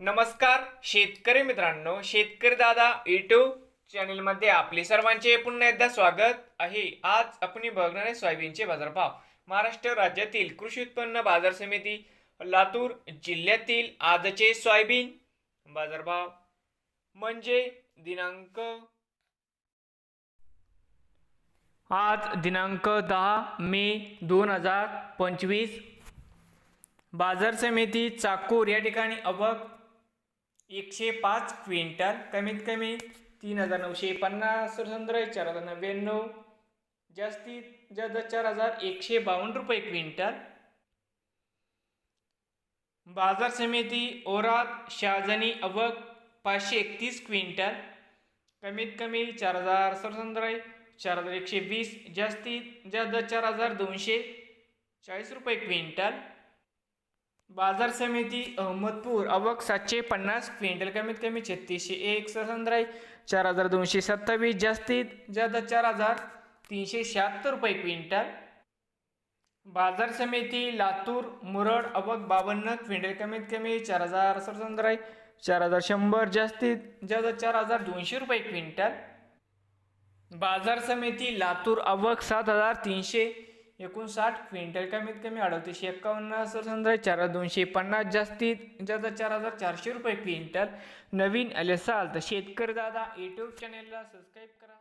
नमस्कार शेतकरी मित्रांनो शेतकरी दादा युट्यूब चॅनलमध्ये आपले सर्वांचे पुन्हा एकदा स्वागत आहे. आज आपण बघणार आहे सोयाबीनचे बाजारभाव. महाराष्ट्र राज्यातील कृषी उत्पन्न बाजार समिती लातूर जिल्ह्यातील आजचे सोयाबीन बाजारभाव म्हणजे दिनांक आज दिनांक दहा मे दोन हजार पंचवीस. बाजार समिती चाकूर या ठिकाणी अबक एकशे पाच क्विंटल कमीत कमी तीन हजार नऊशे पन्नास सरसंद्र चार हजार नव्याण्णव. जास्तीत जास्त चार हजार एकशे बावन्न रुपये क्विंटल. बाजार समिती ओरात शाहजनी अवक पाचशे एकतीस क्विंटल कमीत कमी चार हजार सरसंद्रय चार हजार एकशे वीस जास्तीत जास्त चार हजार दोनशे चाळीस रुपये क्विंटल. बाजार समिती अहमदपूर अवक सातशे पन्नास क्विंटल कमीत कमी छत्तीसशे एक सरसंद्राई चार हजार दोनशे सत्तावीस जास्तीत जास्त चार हजार तीनशे शहात्तर रुपये क्विंटल. बाजार समिती लातूर मुरड अवक बावन्न क्विंटल कमीत कमी चार हजार सरसंद्राई चार हजार शंभर जास्तीत जास्त चार हजार दोनशे रुपये क्विंटल. बाजार समिती लातूर अवक सात हजार तीनशे एकोणसाठ क्विंटल कमीत कमी अडतीसशे एक्कावन्न समजा चार हजार दोनशे पन्नास जास्तीत जास्त चार हजार चारशे रुपये क्विंटल. नवीन आले असाल तर शेतकरी दादा यूट्यूब चॅनेलला सबस्क्राईब करा.